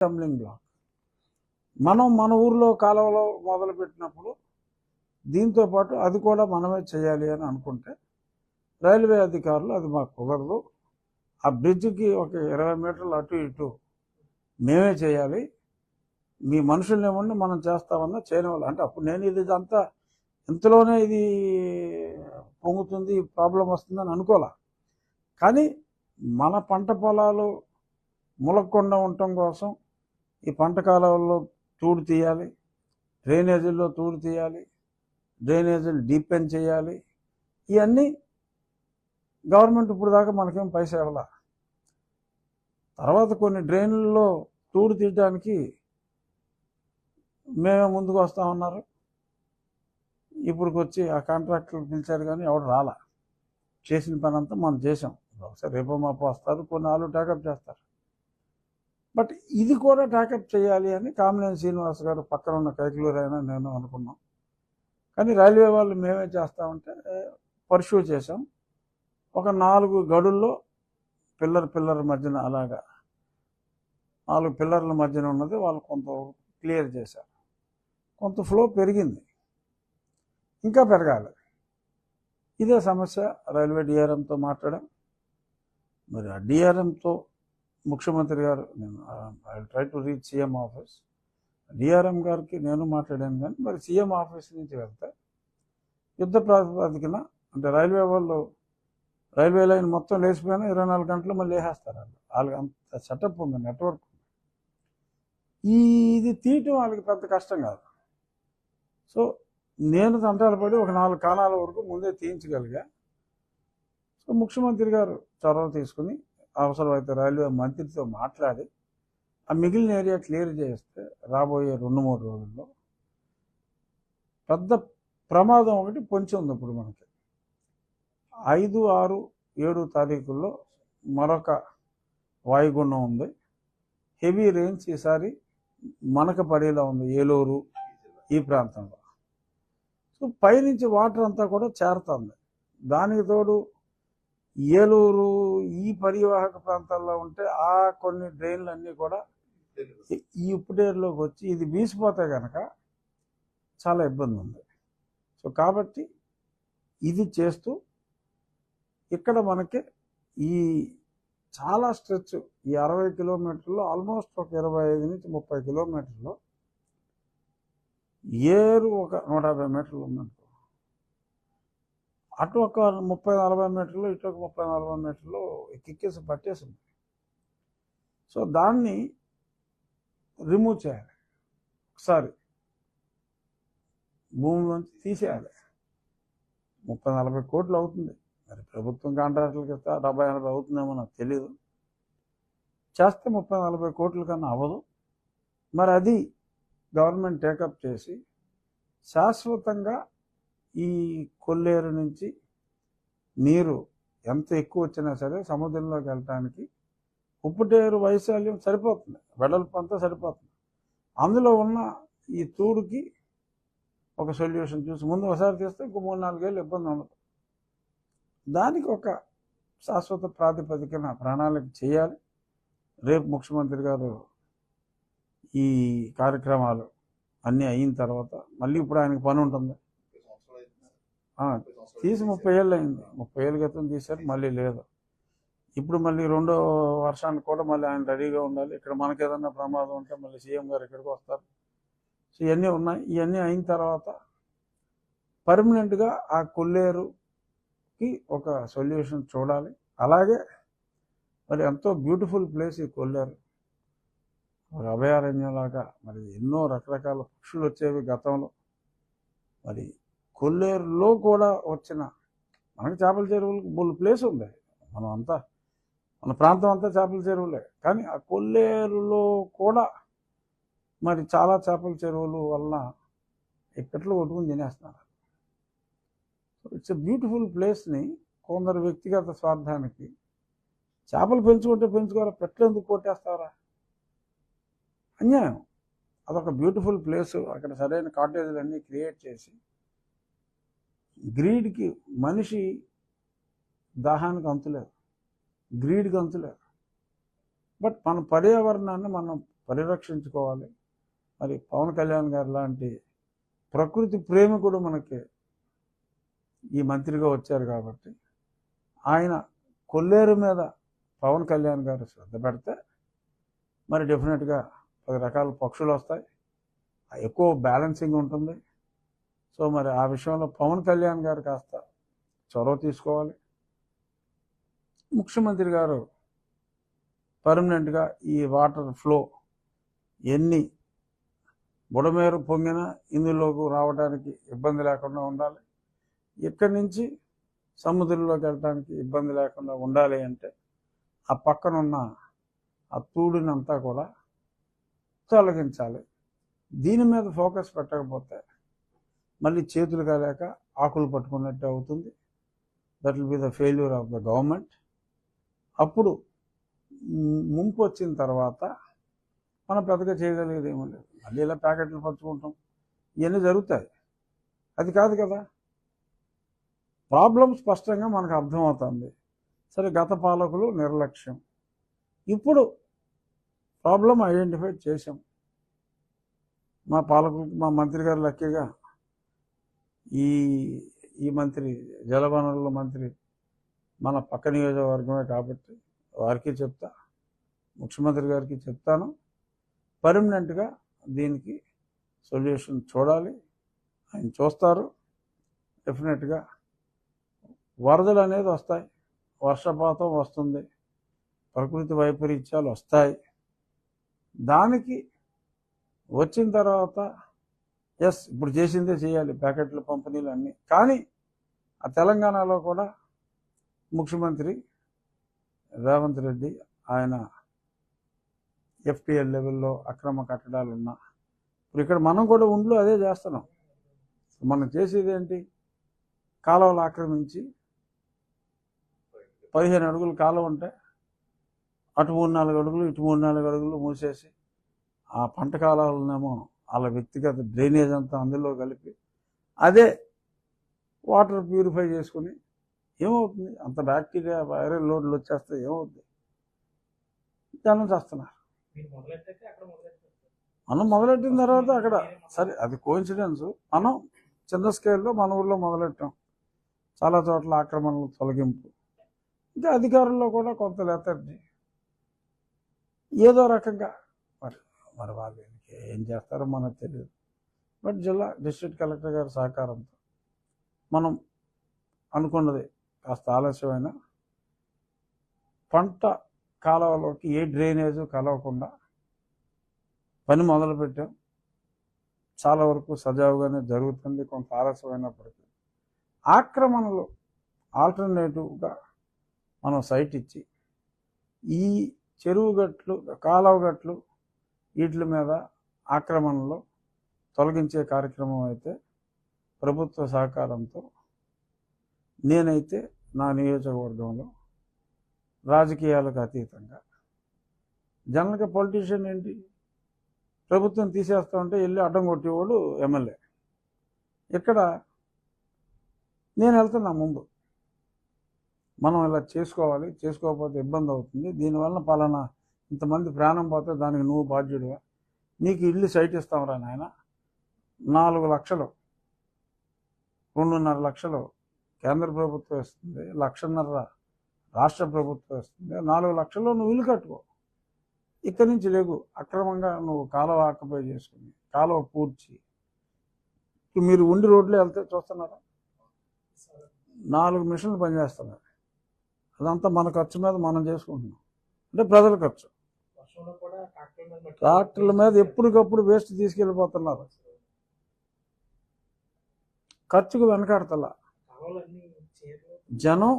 Tumbling black మనం మన ఊర్లో కాలువలో మొదలుపెట్టినప్పుడు దీంతో పాటు అది కూడా మనమే చేయాలి అని అనుకుంటే రైల్వే అధికారులు అది మాకు కుదరదు. ఆ బ్రిడ్జికి ఒక ఇరవై మీటర్లు అటు ఇటు మేమే చేయాలి. మీ మనుషుల్ని ఏమన్నా మనం చేస్తామన్నా చేయనివ్వాలి. అంటే అప్పుడు నేను ఇది అంతా ఇంతలోనే ఇది పొంగుతుంది ప్రాబ్లం వస్తుందని అనుకోలే. కానీ మన పంట పొలాలు ములక్కుండా ఉండటం కోసం ఈ పంట కాలాల్లో తూడు తీయాలి డ్రైనేజీల్లో తూడు తీయాలి డ్రైనేజీలు డీపెన్ చేయాలి. ఇవన్నీ గవర్నమెంట్ ఇప్పుడు దాకా మనకేం పైసా ఇవ్వాల. తర్వాత కొన్ని డ్రైన్లలో తూడు తీయడానికి మేమే ముందుకు వస్తామన్నారు ఇప్పుడు వచ్చి ఆ కాంట్రాక్టర్లు పిలిచారు కానీ ఎవడు రాలా. చేసిన పని అంతా మనం చేసాం ఒకసారి రేపో మాపో వస్తారు కొన్ని ఆలు ట్యాకప్ చేస్తారు. బట్ ఇది కూడా ట్యాకప్ చేయాలి అని కామినేని శ్రీనివాస్ గారు పక్కన ఉన్న కైకులూరు నేను అనుకున్నాం. కానీ రైల్వే వాళ్ళు మేమే చేస్తామంటే పర్ష్యూ చేసాం ఒక నాలుగు గడుల్లో పిల్లర్ పిల్లర్ మధ్యన అలాగా నాలుగు పిల్లర్ల మధ్యన ఉన్నది వాళ్ళు కొంత క్లియర్ చేశారు. కొంత ఫ్లో పెరిగింది. ఇంకా పెరగాలి. ఇదే సమస్య రైల్వే డిఆర్ఎంతో మాట్లాడాం. మరి ఆ డిఆర్ఎంతో ముఖ్యమంత్రి గారు నేను I try to reach CM office. DRM గారికి నేను మాట్లాడాను కానీ మరి సీఎం ఆఫీస్ నుంచి వెళ్తే యుద్ధ ప్రాతిపదికన అంటే రైల్వే వాళ్ళు రైల్వే లైన్ మొత్తం లేచిపోయినా ఇరవై నాలుగు గంటలు మళ్ళీ వేసేస్తారు వాళ్ళు. వాళ్ళకి అంత సెటప్ ఉంది నెట్వర్క్ ఉంది. ఇది తీయటం వాళ్ళకి పెద్ద కష్టం కాదు. సో నేను తంటాలు పడి ఒక నాలుగు కాలాల వరకు ముందే తీయించగలిగా సో ముఖ్యమంత్రి గారు చొరవ తీసుకుని అవసరమైతే రైల్వే మంత్రితో మాట్లాడి ఆ మిగిలిన ఏరియా క్లియర్ చేస్తే రాబోయే రెండు మూడు రోజుల్లో పెద్ద ప్రమాదం ఒకటి పొంచి ఉంది ఇప్పుడు మనకి. ఐదు ఆరు ఏడు తారీఖుల్లో మరొక వాయుగుండం ఉంది. హెవీ రేంజ్ ఈసారి మనక పడేలా ఉంది ఏలూరు ఈ ప్రాంతంలో. సో పైనుంచి వాటర్ అంతా కూడా చేరుతుంది. దానికి తోడు ఏలూరు ఈ పరివాహక ప్రాంతాల్లో ఉంటే ఆ కొన్ని డ్రైన్లు అన్నీ కూడా ఈ- ఈ ఉప్పుడేరులోకి వచ్చి ఇది వీసిపోతే కనుక చాలా ఇబ్బంది ఉంది సో కాబట్టి ఇది చేస్తూ ఇక్కడ మనకి ఈ చాలా స్ట్రెచ్ ఈ అరవై కిలోమీటర్లు ఆల్మోస్ట్ ఒక ఇరవై ఐదు నుంచి ముప్పై కిలోమీటర్లు. ఏరు ఒక నూట యాభై మీటర్లు ఉందనుకో అటు ఒక ముప్పై నలభై మీటర్లు ఇటు ఒక ముప్పై నలభై మీటర్లు ఎక్కిక్కేసి పట్టేసింది. సో దాన్ని రిమూవ్ చేయాలి. ఒకసారి భూమిలోంచి తీసేయాలి. ముప్పై నలభై కోట్లు అవుతుంది. మరి ప్రభుత్వం కాంట్రాక్టులకి ఇస్తే డెబ్బై ఎనభై అవుతుందేమో నాకు తెలియదు చేస్తే ముప్పై నలభై కోట్ల కన్నా అవ్వదు. మరి అది గవర్నమెంట్ టేకప్ చేసి శాశ్వతంగా ఈ కొల్లేరు నుంచి నీరు ఎంత ఎక్కువ వచ్చినా సరే సముద్రంలోకి వెళ్ళటానికి ఉప్పుటేరు వైశాల్యం సరిపోతుంది. వెడల్పు అంతా సరిపోతుంది. అందులో ఉన్న ఈ తూడుకి ఒక సొల్యూషన్ చూసి ముందు ఒకసారి తీస్తే ఇంకో మూడు నాలుగేళ్ళు ఇబ్బంది ఉండదు. దానికి ఒక శాశ్వత ప్రాతిపదికన ప్రణాళిక చేయాలి. రేపు ముఖ్యమంత్రి గారు ఈ కార్యక్రమాలు అన్నీ అయిన తర్వాత మళ్ళీ ఇప్పుడు ఆయనకు పని ఉంటుంది. తీసి ముప్పై ఏళ్ళు అయింది. ముప్పై ఏళ్ళ క్రితం తీశారు మళ్ళీ లేదు. ఇప్పుడు మళ్ళీ రెండో వర్షానికి కూడా మళ్ళీ ఆయన రెడీగా ఉండాలి. ఇక్కడ మనకి ఏదన్నా ప్రమాదం ఉంటే మళ్ళీ సీఎం గారు ఇక్కడికి వస్తారు. సో ఇవన్నీ ఉన్నాయి. ఇవన్నీ అయిన తర్వాత పర్మనెంట్గా ఆ కొల్లేరుకి ఒక సొల్యూషన్ చూడాలి. అలాగే మరి ఎంతో బ్యూటిఫుల్ ప్లేస్ ఈ కొల్లేరు. ఒక అభయారణ్యంలాగా మరి ఎన్నో రకరకాల పక్షులు వచ్చేవి గతంలో. మరి కొల్లేరులో కూడా వచ్చిన మనకి చేపల చెరువులకు బుల్ ప్లేస్ ఉంది. మనం అంతా మన ప్రాంతం అంతా చేపల చెరువులే. కానీ ఆ కొల్లేరులో కూడా మరి చాలా చేపల చెరువులు వలన ఇక్కట్లో కొట్టుకుని తినేస్తున్నారు. ఇట్స్ ఎ బ్యూటిఫుల్ ప్లేస్ని కొందరు వ్యక్తిగత స్వార్థానికి చేపలు పెంచుకుంటే పెంచుకోరా పెట్లు ఎందుకు కొట్టేస్తారా అన్యాయం. అదొక బ్యూటిఫుల్ ప్లేస్ అక్కడ సరైన కాటేజీలన్నీ క్రియేట్ చేసి గ్రీడ్కి మనిషి దాహానికి అంతులేదు. గ్రీడ్కి అంతులేదు. బట్ మన పర్యావరణాన్ని మనం పరిరక్షించుకోవాలి. మరి పవన్ కళ్యాణ్ గారు లాంటి ప్రకృతి ప్రేమికుడు మనకి ఈ మంత్రిగా వచ్చారు కాబట్టి ఆయన కొల్లేరు మీద పవన్ కళ్యాణ్ గారు శ్రద్ధ పెడితే మరి డెఫినెట్గా పది రకాల పక్షులు వస్తాయి. ఎక్కువ బ్యాలెన్సింగ్ ఉంటుంది. సో మరి ఆ విషయంలో పవన్ కళ్యాణ్ గారు కాస్త చొరవ తీసుకోవాలి. ముఖ్యమంత్రి గారు పర్మనెంట్గా ఈ వాటర్ ఫ్లో ఎన్ని బుడమేరు పొంగినా ఇందులోకి రావడానికి ఇబ్బంది లేకుండా ఉండాలి. ఇక్కడి నుంచి సముద్రంలోకి వెళ్ళడానికి ఇబ్బంది లేకుండా ఉండాలి అంటే ఆ పక్కన ఉన్న ఆ తూడినంతా కూడా తొలగించాలి. దీని మీద ఫోకస్ పెట్టకపోతే మళ్ళీ చేతులు కాలేక ఆకులు పట్టుకున్నట్టు అవుతుంది. That will be the failure of the government అప్పుడు ముంపు వచ్చిన తర్వాత మనం పెద్దగా చేయగలిగేది ఏమీ లేదు. మళ్ళీ ఇలా ప్యాకెట్లు పంచుకుంటాం. ఇవన్నీ జరుగుతాయి. అది కాదు కదా. ప్రాబ్లం స్పష్టంగా మనకు అర్థమవుతుంది. సరే గత పాలకులు నిర్లక్ష్యం. ఇప్పుడు ప్రాబ్లం ఐడెంటిఫై చేసాం మా పాలకులు మా మంత్రి గారు లక్కీగా ఈ ఈ మంత్రి జలవనరుల మంత్రి మన పక్క నియోజకవర్గమే కాబట్టి వారికి చెప్తా ముఖ్యమంత్రి గారికి చెప్తాను. పర్మనెంట్గా దీనికి సొల్యూషన్ చూడాలి. ఆయన చూస్తారు. డెఫినెట్గా వరదలు అనేది వస్తాయి. వర్షపాతం వస్తుంది. ప్రకృతి వైపరీత్యాలు వస్తాయి. దానికి వచ్చిన తర్వాత ఎస్ ఇప్పుడు చేసిందే చేయాలి ప్యాకెట్లు పంపిణీలు అన్నీ. కానీ ఆ తెలంగాణలో కూడా ముఖ్యమంత్రి రేవంత్ రెడ్డి ఆయన ఎఫ్టీఎల్ లెవెల్లో అక్రమ కట్టడాలు ఉన్నా ఇప్పుడు ఇక్కడ మనం కూడా ఉండ్లో అదే చేస్తున్నాం. మనం చేసేది ఏంటి? కాలువలు ఆక్రమించి పదిహేను అడుగులు కాలువ ఉంటే అటు మూడు నాలుగు అడుగులు ఇటు మూడు నాలుగు అడుగులు మూసేసి ఆ పంట కాలాలనేమో వాళ్ళ వ్యక్తిగత డ్రైనేజ్ అంతా అందులో కలిపి అదే వాటర్ ప్యూరిఫై చేసుకుని ఏమవుతుంది? అంత బ్యాక్టీరియా వైరల్ లోడ్లు వచ్చేస్తే ఏమవుతుంది జనం చేస్తున్నారు. మనం మొదలెట్టిన తర్వాత అక్కడ సరే అది కోఇన్సిడెన్స్ మనం చిన్న స్కేల్లో మన ఊర్లో మొదలెట్టాం. చాలా చోట్ల ఆక్రమణలు తొలగింపు. ఇంకా అధికారుల్లో కూడా కొంత లెతర్జీ ఏదో రకంగా మరి మరి వాళ్ళు ఏం చేస్తారో మనకు తెలియదు. బట్ జిల్లా డిస్ట్రిక్ట్ కలెక్టర్ గారి సహకారంతో మనం అనుకున్నది కాస్త ఆలస్యమైన పంట కాలువలోకి ఏ డ్రైనేజ్ కలవకుండా పని మొదలుపెట్టాం. చాలా వరకు సజావుగానే జరుగుతుంది. కొంత ఆలస్యమైనప్పటికీ ఆక్రమణలు ఆల్టర్నేటివ్గా మనం సైట్ ఇచ్చి ఈ చెరువు గట్లు కాలువ గట్లు వీటి మీద ఆక్రమణలు తొలగించే కార్యక్రమం అయితే ప్రభుత్వ సహకారంతో నేనైతే నా నియోజకవర్గంలో రాజకీయాలకు అతీతంగా. జనరల్గా పొలిటీషియన్ ఏంటి? ప్రభుత్వం తీసేస్తా ఉంటే వెళ్ళి అడ్డం కొట్టేవాడు ఎమ్మెల్యే. ఇక్కడ నేను వెళ్తున్నా ముందు. మనం ఇలా చేసుకోవాలి చేసుకోకపోతే ఇబ్బంది అవుతుంది. దీనివల్ల పలానా ఇంతమంది ప్రాణం పోతే దానికి నువ్వు బాధ్యుడివా? నీకు ఇల్లు సైట్ ఇస్తాంరా నాయన. నాలుగు లక్షలు. రెండున్నర లక్షలు. కేంద్ర ప్రభుత్వం ఇస్తుంది లక్షన్నర రాష్ట్ర ప్రభుత్వం ఇస్తుంది. నాలుగు లక్షలు నువ్వు ఇల్లు కట్టుకో. ఇక్కడి నుంచి లేవు అక్రమంగా నువ్వు కాలువ ఆక్యుపై చేసుకుని కాలువ పూడ్చి. మీరు ఉండి రోడ్లో వెళ్తే చూస్తున్నారా? నాలుగు మిషన్లు పనిచేస్తున్నారు. అదంతా మన ఖర్చు మీద మనం చేసుకుంటున్నాం. అంటే ప్రజల ఖర్చు. ట్రాక్టర్ల మీద ఎప్పటికప్పుడు వేస్ట్ తీసుకెళ్ళిపోతున్నారు. ఖర్చుకు వెనకాడతలా. జనం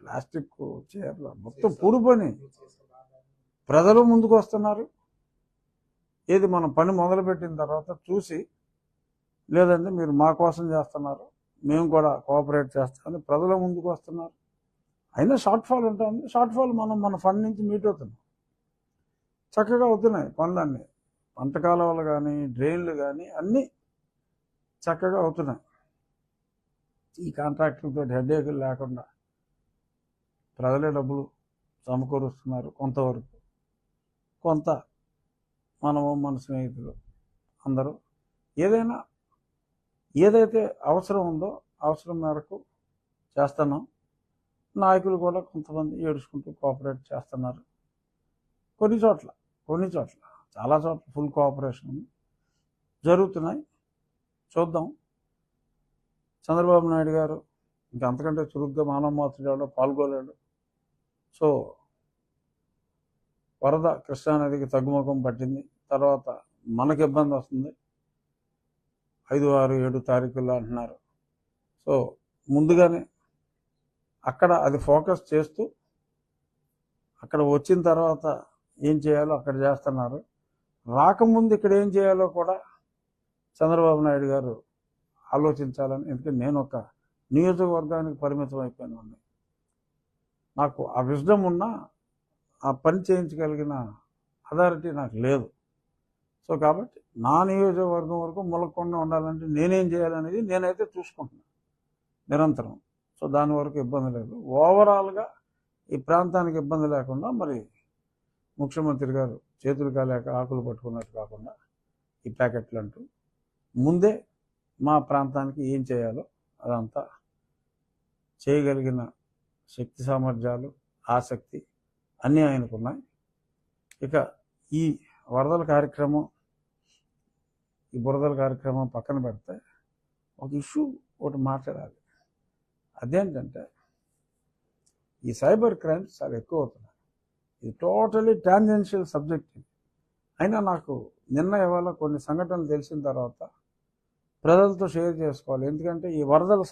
ప్లాస్టిక్ చీరలు మొత్తం పూడిపోయినాయి పని. ప్రజలు ముందుకు వస్తున్నారు ఏది మనం పని మొదలుపెట్టిన తర్వాత చూసి లేదంటే మీరు మా కోసం చేస్తున్నారు మేము కూడా కోఆపరేట్ చేస్తామని ప్రజలు ముందుకు వస్తున్నారు అయినా షార్ట్ ఫాల్ ఉంటుంది షార్ట్ ఫాల్ మనం మన ఫండ్ నుంచి మీట్ అవుతున్నాం చక్కగా అవుతున్నాయి పనులన్నీ. పంట కాలువలు కానీ డ్రైన్లు కానీ అన్నీ చక్కగా అవుతున్నాయి. ఈ కాంట్రాక్టర్తో హెడేకులు లేకుండా ప్రజలే డబ్బులు సమకూరుస్తున్నారు కొంతవరకు. కొంత మనము మన స్నేహితులు అందరూ. ఏదైనా ఏదైతే అవసరం ఉందో అవసరం మేరకు చేస్తున్నాం. నాయకులు కూడా కొంతమంది ఏడుచుకుంటూ కోఆపరేట్ చేస్తున్నారు. కొన్ని చోట్ల కొన్ని చోట్ల చాలా చోట్ల ఫుల్ కోఆపరేషన్ ఉంది. జరుగుతున్నాయి. చూద్దాం. చంద్రబాబు నాయుడు గారు ఇంకా అంతకంటే చురుగ్గా మానవ మాతృలో పాల్గొలేడు. సో వరద కృష్ణానదికి తగ్గుముఖం పట్టింది. తర్వాత మనకి ఇబ్బంది వస్తుంది. ఐదు ఆరు ఏడు తారీఖుల్లో అంటున్నారు. సో ముందుగానే అక్కడ అది ఫోకస్ చేస్తూ అక్కడ వచ్చిన తర్వాత ఏం చేయాలో అక్కడ చేస్తున్నారు. రాకముందు ఇక్కడ ఏం చేయాలో కూడా చంద్రబాబు నాయుడు గారు ఆలోచించాలని ఎందుకంటే నేను ఒక నియోజకవర్గానికి పరిమితం అయిపోయాను. ఉన్నాయి నాకు ఆ విజ్డమ్ ఉన్నా ఆ పని చేయించగలిగిన అథారిటీ నాకు లేదు. సో కాబట్టి నా నియోజకవర్గం వరకు మొలకుండా ఉండాలంటే నేనేం చేయాలనేది నేనైతే చూసుకుంటున్నాను నిరంతరం. సో దాని వరకు ఇబ్బంది లేదు. ఓవరాల్గా ఈ ప్రాంతానికి ఇబ్బంది లేకుండా మరి ముఖ్యమంత్రి గారు చేతులు కాలేక ఆకులు పట్టుకున్నట్టు కాకుండా ఈ ప్యాకెట్లు అంటూ ముందే మా ప్రాంతానికి ఏం చేయాలో అదంతా చేయగలిగిన శక్తి సామర్థ్యాలు ఆసక్తి అన్నీ ఆయనకున్నాయి ఇక ఈ వరదల కార్యక్రమం ఈ బురదల కార్యక్రమం పక్కన పెడితే ఒక ఇష్యూ ఒకటి మాట్లాడాలి. అదేంటంటే ఈ సైబర్ క్రైమ్స్ చాలా ఎక్కువ అవుతున్నాయి. ఇది టోటలీ టాంజెన్షియల్ సబ్జెక్ట్ ఇది. అయినా నాకు నిన్న ఇవాళ కొన్ని సంఘటనలు తెలిసిన తర్వాత ప్రజలతో షేర్ చేసుకోవాలి. ఎందుకంటే ఈ వరదల